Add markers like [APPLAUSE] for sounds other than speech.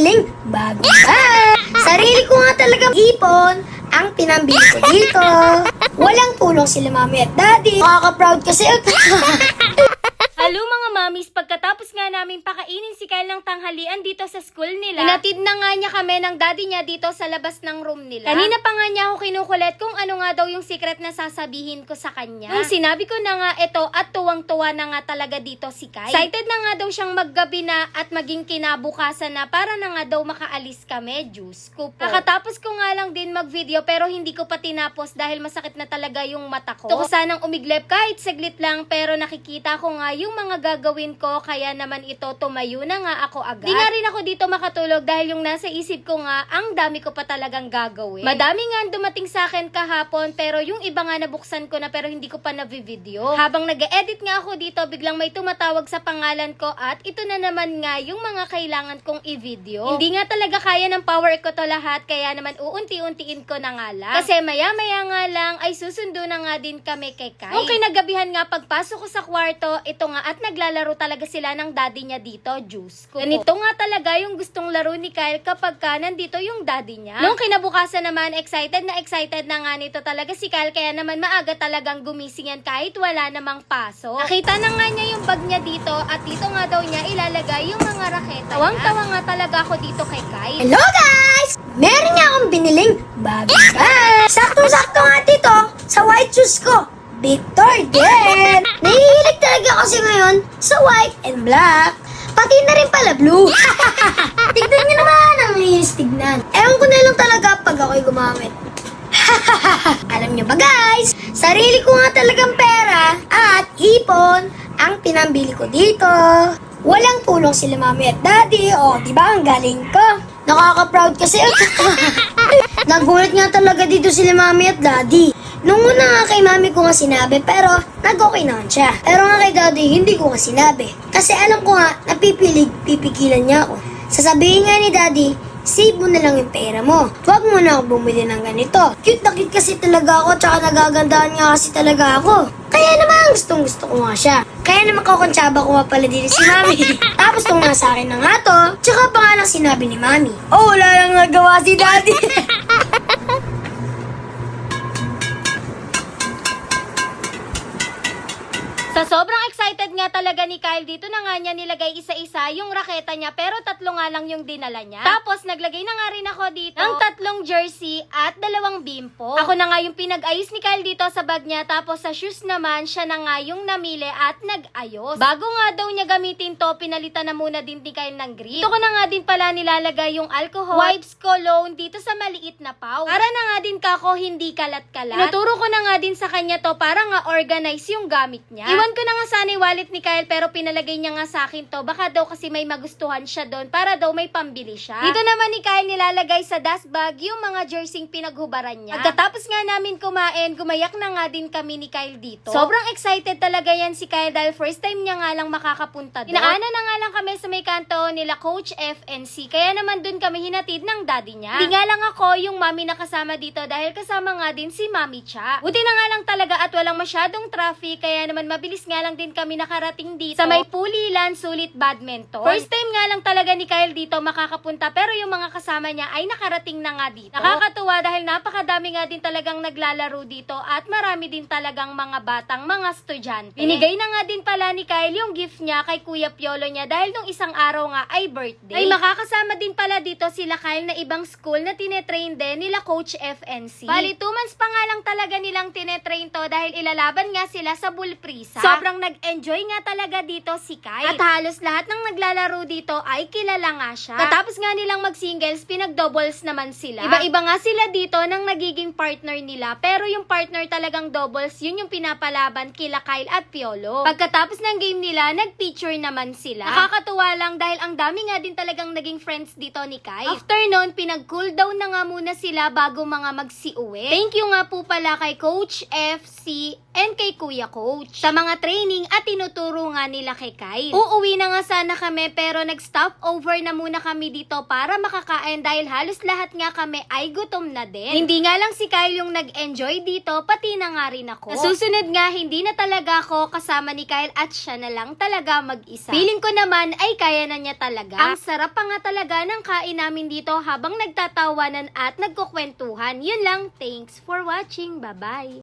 biniling bagong bag. Sarili ko nga talaga ipon ang pinambili ko dito. Walang tulong sila mami at daddy. Makaka-proud kasi ako. Halo mga mamis, pagkatapos nga namin pakainin si Kyle ng tanghalian dito sa school nila, inatid na nga niya kami ng daddy niya dito sa labas ng room nila. Kanina pa nga niya ako kinukulit kung ano nga daw yung secret na sasabihin ko sa kanya. Nung sinabi ko na nga ito at tuwang-tuwa na nga talaga dito si Kyle. Excited na nga daw siyang maggabi na at maging kinabukasan na para na nga daw makaalis kami, juice ko po. Kakatapos ko nga lang din mag-video pero hindi ko pa tinapos dahil masakit na talaga yung mata ko. Gusto ko sanang umiglep kahit saglit lang pero nakikita ko nga yung mga gagawin ko kaya naman ito tumayo na nga ako agad. Di nga rin ako dito makatulog dahil yung nasa isip ko nga ang dami ko pa talagang gagawin. Madami nga ang dumating sa akin kahapon pero yung iba nga nabuksan ko na pero hindi ko pa na-video. Habang nag-edit nga ako dito biglang may tumatawag sa pangalan ko at ito na naman nga yung mga kailangan kong i-video. Hindi nga talaga kaya ng power ko to lahat kaya naman uunti-untiin ko na nga lang. Kasi maya-maya nga lang ay susundo na nga din kami kay Kai. Nung kinagabihan nga pagpasok ko sa kwarto, ito nga at naglalaro talaga sila ng daddy niya dito, Juice ko. Ganito nga talaga yung gustong laro ni Kyle kapag ka nandito yung daddy niya. Nung kinabukasan naman, excited na excited na nga nito talaga si Kyle kaya naman maaga talagang gumising yan kahit wala namang pasok. Nakita na nga niya yung bag niya dito at dito nga daw niya ilalagay yung mga raketa Tawang-tawa nga talaga ako dito kay Kyle. Hello guys! Meron nga akong biniling bagong bag. Sakto-sakto nga dito sa white shoes ko. Victor din! Nahihilig talaga kasi ngayon sa white and black. Pati na rin pala blue. [LAUGHS] tignan niyo naman ang linis tignan. Ewan ko na lang talaga pag ako'y gumamit. [LAUGHS] Alam niyo ba guys, sarili ko nga talagang pera at ipon ang pinambili ko dito. Walang tulong sila mami at daddy. O, di ba ang galing ko? Nakaka-proud kasi. [LAUGHS] Nagulat nga talaga dito sila mami at daddy. Nung una nga kay mami ko nga sinabi, pero nag-okay naman siya. Pero nga kay daddy, hindi ko nga sinabi. Kasi alam ko nga, napipilig, pipigilan niya ako. Sasabihin nga ni daddy, save mo na lang yung pera mo. Huwag mo na ako bumili ng ganito. Cute na cute kasi talaga ako, tsaka nagagandahan nga kasi talaga ako. Kaya naman, gustong gusto ko nga siya. Kaya naman kakontsaba ko nga pala dito si mami. [LAUGHS] Tapos tong nga sa akin na nga to, tsaka pa nga lang sinabi ni mami. Oh, wala lang nagawa si daddy. [LAUGHS] Sa sobrang excited nga talaga ni Kyle, dito na nga niya nilagay isa-isa yung raketa niya, pero tatlo nga lang yung dinala niya. Tapos, naglagay na nga rin ako dito ng tatlong jersey at dalawang bimpo. Ako na nga yung pinag-ayos ni Kyle dito sa bag niya, tapos sa shoes naman, siya na nga yung namili at nag-ayos. Bago nga daw niya gamitin to, pinalitan na muna din ni Kyle ng grip. Ito ko na nga din pala nilalagay yung alcohol, wipes, cologne dito sa maliit na pouch. Para na nga din kako hindi kalat-kalat. Tinuturo ko na nga din sa kanya to para nga organize yung gamit niya. Iwan ko na nga sana wallet ni Kyle pero pinalagay niya nga sa akin to. Baka daw kasi may magustuhan siya doon para daw may pambili siya. Dito naman ni Kyle nilalagay sa dust bag yung mga jersey pinaghubaran niya. Pagkatapos nga namin kumain, gumayak na nga din kami ni Kyle dito. Sobrang excited talaga yan si Kyle dahil first time niya nga lang makakapunta doon. Inaana na nga lang kami sa may kanto nila Coach FNC. Kaya naman doon kami hinatid ng daddy niya. Hindi nga lang ako yung mami na kasama dito dahil kasama nga din si Mami Cha. Buti na nga lang talaga at walang masyadong traffic kaya naman mabilis nga lang din kami nakarating dito sa may Pulilan Sulit Badminton. First time nga lang talaga ni Kyle dito makakapunta pero yung mga kasama niya ay nakarating na nga dito. Nakakatuwa dahil napakadami nga din talagang naglalaro dito at marami din talagang mga batang mga estudyante. Binigay na nga din pala ni Kyle yung gift niya kay Kuya Piolo niya dahil nung isang araw nga ay birthday. Ay makakasama din pala dito sila Kyle na ibang school na tinetrain din nila Coach FNC. Bali, two months pa nga lang talaga nilang tinetrain to dahil ilalaban nga sila sa Bulprisa. Sobrang nag-enjoy nga talaga dito si Kyle. At halos lahat ng naglalaro dito ay kilala nga siya. Katapos nga nilang mag-singles, pinag-doubles naman sila. Iba-iba nga sila dito ng nagiging partner nila. Pero yung partner talagang doubles, yun yung pinapalaban kila Kyle at Piolo. Pagkatapos ng game nila, nag-picture naman sila. Nakakatuwa lang dahil ang dami nga din talagang naging friends dito ni Kyle. After nun, pinag-cool down na nga muna sila bago mga magsiuwi. Thank you nga po pala kay Coach FC and kay Kuya Coach sa mga training at tinuturo nga nila kay Kyle. Uuwi na nga sana kami pero nag-stop over na muna kami dito para makakain dahil halos lahat nga kami ay gutom na din. Hindi nga lang si Kyle yung nag-enjoy dito, pati na nga rin ako. Nasusunod nga, hindi na talaga ako kasama ni Kyle at siya na lang talaga mag-isa. Feeling ko naman ay kaya na niya talaga. Ang sarap pa nga talaga ng kain namin dito habang nagtatawanan at nagkukwentuhan. Yun lang, thanks for watching. Bye-bye!